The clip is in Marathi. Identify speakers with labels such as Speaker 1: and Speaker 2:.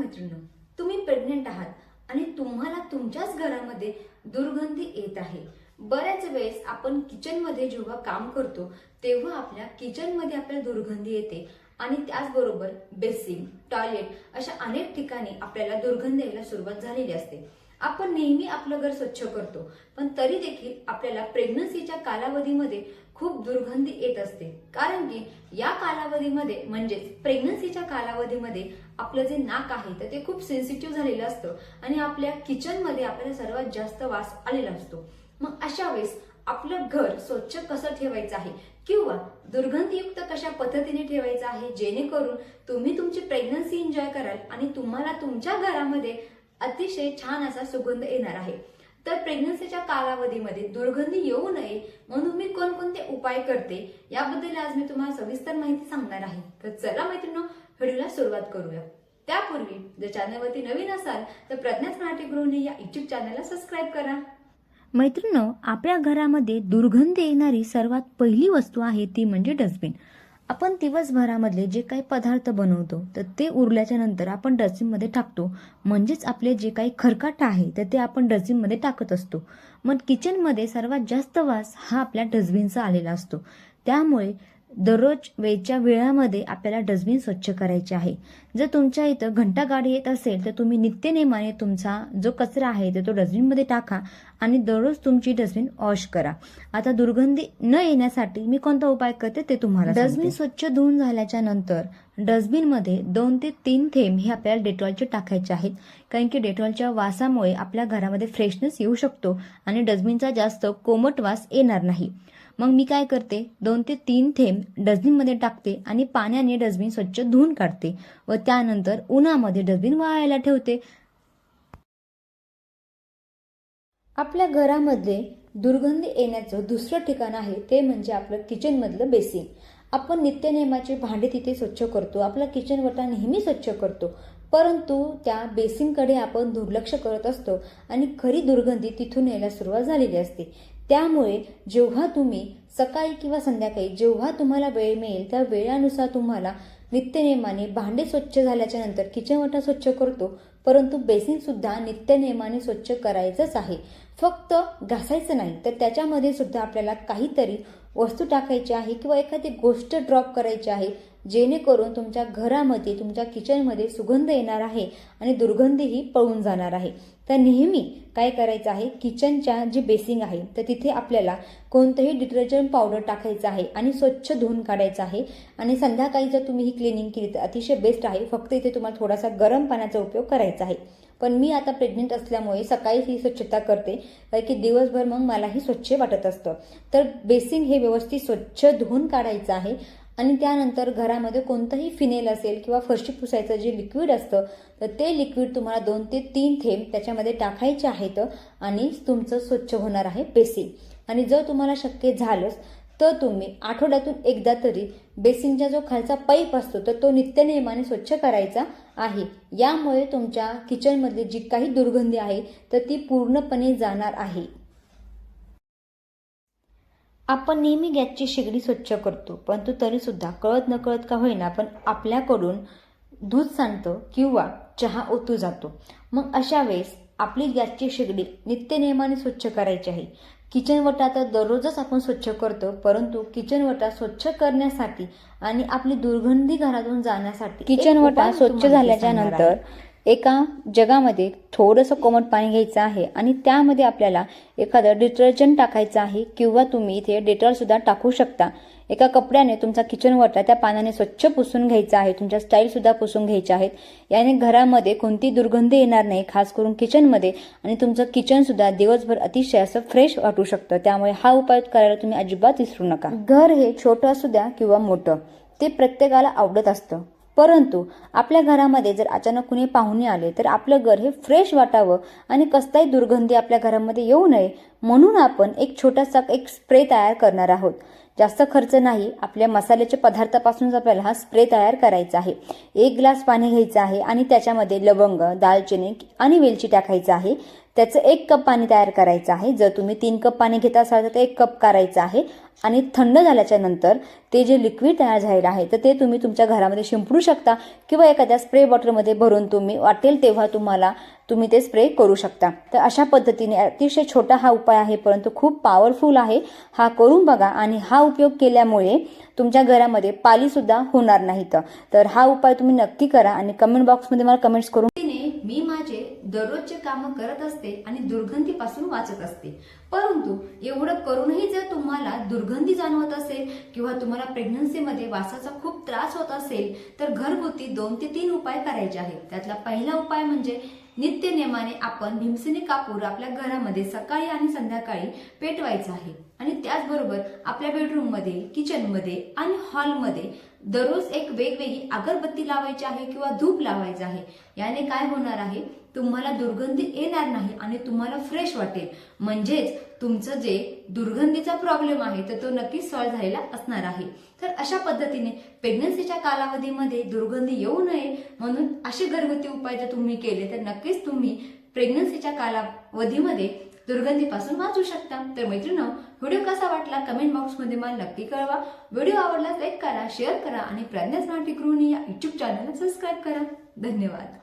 Speaker 1: मैत्रिणी तुम्ही प्रेग्नेंट आहात आणि तुम्हाला तुमच्याच घरामध्ये दुर्गंधी येत आहे. बऱ्याच
Speaker 2: वेळेस आपण किचनमध्ये जेव्हा काम करतो तेव्हा आपल्या किचनमध्ये आपल्याला दुर्गंधी येते आणि त्याचबरोबर बेसिन टॉयलेट अशा अनेक ठिकाणी आपल्याला दुर्गंध यायला सुरुवात झालेली असते. आपण नेहमी आपलं घर स्वच्छ करतो पण तरी देखील आपल्याला प्रेग्नन्सीच्या कालावधीमध्ये खूप दुर्गंधी येत असते. कारण की या कालावधीमध्ये म्हणजेच प्रेग्नन्सीच्या कालावधीमध्ये आपलं जे नाक आहे तर ते खूप सेन्सिटिव्ह झालेलं असतं आणि आपल्या किचनमध्ये आपल्याला सर्वात जास्त वास आलेला असतो. मग अशा वेळेस आपलं घर स्वच्छ कसं ठेवायचं आहे? किंवा दुर्गंधीयुक्त कशा पद्धतीने ठेवायचं आहे? जेणेकरून तुम्ही तुमची प्रेग्नन्सी एन्जॉय कराल आणि तुम्हाला तुमच्या घरामध्ये अतिशय छान असा सुगंध येणार आहे. तर प्रेग्नन्सीच्या कालावधीमध्ये दुर्गंधी येऊ नये म्हणून मी कोणकोणते उपाय करते याबद्दल आज मी तुम्हाला सविस्तर माहिती सांगणार आहे. तर चला मैत्रिणी व्हिडिओला सुरुवात करूया. त्यापूर्वी जर चॅनलवरती नवीन असाल तर प्रज्ञाच मराठी गृहिणी या युट्यूब चॅनलला सबस्क्राईब करा.
Speaker 1: मैत्रिणं आपल्या घरामध्ये दुर्गंध येणारी सर्वात पहिली वस्तू आहे ती म्हणजे डस्टबिन आपण दिवसभरामधले जे काही पदार्थ बनवतो तर ते उरल्याच्या नंतर आपण डस्टबिनमध्ये टाकतो. म्हणजेच आपले जे काही खरकाट आहे तर ते आपण डस्टबिनमध्ये टाकत असतो. मग किचनमध्ये सर्वात जास्त वास हा आपल्या डस्टबिनचा आलेला असतो. त्यामुळे दररोज वेळच्या वेळामध्ये आपल्याला डस्टबिन स्वच्छ करायचे आहे. जर तुमच्या इथं घंटा गाडी येत असेल तर तुम्ही नित्यनेमाने तुमचा जो कचरा आहे तर तो डस्टबिनमध्ये टाका आणि दररोज तुमची डस्टबिन वॉश करा. आता दुर्गंधी न येण्यासाठी मी कोणता उपाय करते ते तुम्हाला डस्टबिन स्वच्छ धुवून झाल्याच्यानंतर डस्टबिनमध्ये दोन ते तीन थेंब हे आपल्याला डेटॉलचे टाकायचे आहेत. कारण की डेटॉलच्या वासामुळे आपल्या घरामध्ये फ्रेशनेस येऊ शकतो आणि डस्टबिनचा जास्त कोमट वास येणार नाही. मग मी काय करते? दोन ते तीन थेंब डस्टबिनमध्ये टाकते आणि पाण्याने डस्टबिन स्वच्छ धुवून काढते व त्यानंतर उन्हामध्ये डस्टबिन वाळायला ठेवते. आपल्या घरामध्ये दुर्गंधी येण्याचं दुसरं ठिकाण आहे ते म्हणजे आपलं किचनमधलं बेसिन. आपण नित्यनेमाचे भांडे तिथे स्वच्छ करतो आपला किचन वटा नेहमी स्वच्छ करतो परंतु त्या बेसिनकडे आपण दुर्लक्ष करत असतो आणि खरी दुर्गंधी तिथून यायला सुरुवात झालेली असते. त्यामुळे जेव्हा तुम्ही सकाळी किंवा संध्याकाळी जेव्हा तुम्हाला वेळ मिळेल त्या वेळानुसार तुम्हाला नित्यनेमाने भांडे स्वच्छ झाल्याच्यानंतर किचन वाटा स्वच्छ करतो. परंतु बेसिनसुद्धा नित्यनेमाने स्वच्छ करायचंच आहे. फक्त घासायचं नाही तर त्याच्यामध्ये सुद्धा आपल्याला काहीतरी वस्तू टाकायची आहे किंवा एखादी गोष्ट ड्रॉप करायची आहे जेणेकरून तुमच्या घरामध्ये तुमच्या किचनमध्ये सुगंध येणार आहे आणि दुर्गंधीही पळून जाणार आहे. तर नेहमी काय करायचं आहे? किचनच्या जी बेसिंग आहे तर तिथे आपल्याला कोणतंही डिटर्जंट पावडर टाकायचं आहे आणि स्वच्छ धुवून काढायचं आहे. आणि संध्याकाळी जर तुम्ही ही क्लिनिंग केली तर अतिशय बेस्ट आहे. फक्त इथे तुम्हाला थोडासा गरम पाण्याचा उपयोग करायचा आहे. पण मी आता प्रेग्नेंट असल्यामुळे सकाळी ही स्वच्छता करते कारण की दिवसभर मग मलाही स्वच्छ वाटत असतं. तर बेसिन हे व्यवस्थित स्वच्छ धुवून काढायचं आहे आणि त्यानंतर घरामध्ये कोणतंही फिनेल असेल किंवा फरशी पुसायचं जे लिक्विड असतं तर ते लिक्विड तुम्हाला दोन ते तीन थेंब त्याच्यामध्ये टाकायचे आहेत आणि तुमचं स्वच्छ होणार आहे बेसिन. आणि जर तुम्हाला शक्य झालंच तर तुम्ही आठवड्यातून एकदा तरी बेसिनचा जो खालचा पाईप असतो तर तो नित्यनेमाने स्वच्छ करायचा आहे. यामुळे तुमच्या किचनमधली जी काही दुर्गंधी आहे तर ती पूर्णपणे जाणार आहे. आपण नेहमी गॅसची शेगडी स्वच्छ करतो परंतु तरीसुद्धा कळत न कळत का होईना पण आपल्याकडून दूध सांडतं किंवा चहा ओतू जातो. मग अशा वेळेस आपली गॅसची शेगडी नित्यनियमाने स्वच्छ करायची आहे. किचन वटा तर दररोजच आपण स्वच्छ करतो परंतु किचन वटा स्वच्छ करण्यासाठी आणि आपली दुर्गंधी घरातून जाण्यासाठी किचन वटा स्वच्छ झाल्याच्यानंतर एका जगामध्ये थोडंसं कोमट पाणी घ्यायचं आहे आणि त्यामध्ये आपल्याला एखादं डिटर्जंट टाकायचं आहे किंवा तुम्ही इथे डेटॉलसुद्धा टाकू शकता. एका कपड्याने तुमचा किचन वटा त्या पानाने स्वच्छ पुसून घ्यायचा आहे. तुमच्या स्टाईलसुद्धा पुसून घ्यायच्या आहेत. याने घरामध्ये कोणती दुर्गंधी येणार नाही खास करून किचनमध्ये आणि तुमचं किचनसुद्धा दिवसभर अतिशय असं फ्रेश वाटू शकतं. त्यामुळे हा उपाय करायला तुम्ही अजिबात विसरू नका. घर हे छोटं असू द्या किंवा मोठं ते प्रत्येकाला आवडत असतं. परंतु आपल्या घरामध्ये जर अचानक कुणी पाहुणे आले तर आपलं घर हे फ्रेश वाटावं आणि कसलाही दुर्गंधी आपल्या घरामध्ये येऊ नये म्हणून आपण एक छोटासा एक स्प्रे तयार करणार आहोत. जास्त खर्च नाही आपल्या मसाल्याच्या पदार्थापासूनच आपल्याला हा स्प्रे तयार करायचा आहे. एक ग्लास पाणी घ्यायचं आहे आणि त्याच्यामध्ये लवंग दालचिनी आणि वेलची टाकायचं आहे.
Speaker 3: त्याचं एक कप पाणी तयार करायचं आहे. जर तुम्ही तीन कप पाणी घेत असाल तर ते एक कप करायचं आहे. आणि थंड झाल्याच्यानंतर ते जे लिक्विड तयार झालेलं आहे तर ते तुम्ही तुमच्या घरामध्ये शिंपडू शकता किंवा एखाद्या स्प्रे बॉटलमध्ये भरून तुम्ही वाटेल तेव्हा तुम्हाला तुम्ही ते स्प्रे करू शकता. तर अशा पद्धतीने अतिशय छोटा हा उपाय आहे परंतु खूप पॉवरफुल आहे. हा करून बघा आणि हा उपयोग केल्यामुळे तुमच्या घरामध्ये पालीसुद्धा होणार नाहीत. तर हा उपाय तुम्ही नक्की करा आणि कमेंट बॉक्समध्ये मला कमेंट्स करून
Speaker 1: मी माझ्या दररोजचे काम करत असते आणि दुर्गंधीपासून वाचत असते. परंतु एवढं करूनही जर तुम्हाला दुर्गंधी जाणवत असेल किंवा तुम्हाला प्रेग्नन्सीमध्ये वासाचा खूप त्रास होत असेल तर घरगुती दोन ते तीन उपाय करायचे आहेत. त्यातला पहिला उपाय म्हणजे नित्य नियमाने आपण भीमसेनी कापूर आपल्या घरामध्ये सकाळी आणि संध्याकाळी पेटवायचं आहे. आणि त्याचबरोबर आपल्या बेडरूममध्ये किचनमध्ये आणि हॉलमध्ये दररोज एक वेगवेगळी अगरबत्ती लावायची आहे किंवा धूप लावायचं आहे. याने काय होणार आहे? तुम्हाला दुर्गंधी येणार नाही आणि तुम्हाला फ्रेश वाटेल. म्हणजेच तुमचं जे दुर्गंधीचा प्रॉब्लेम आहे तर तो नक्कीच सॉल्व्ह झालेला असणार आहे. तर अशा पद्धतीने प्रेग्नन्सीच्या कालावधीमध्ये दुर्गंधी येऊ नये म्हणून असे घरगुती उपाय जर तुम्ही केले तर नक्कीच तुम्ही प्रेग्नन्सीच्या कालावधीमध्ये दुर्गंधीपासून वाचू शकता. तर मित्रांनो व्हिडिओ कसा वाटला कमेंट बॉक्समध्ये मला नक्की कळवा. व्हिडिओ आवडला लाईक करा शेअर करा आणि प्रज्ञा स्मार्ट गृहिणी या युट्यूब चॅनलला सबस्क्राईब करा. धन्यवाद.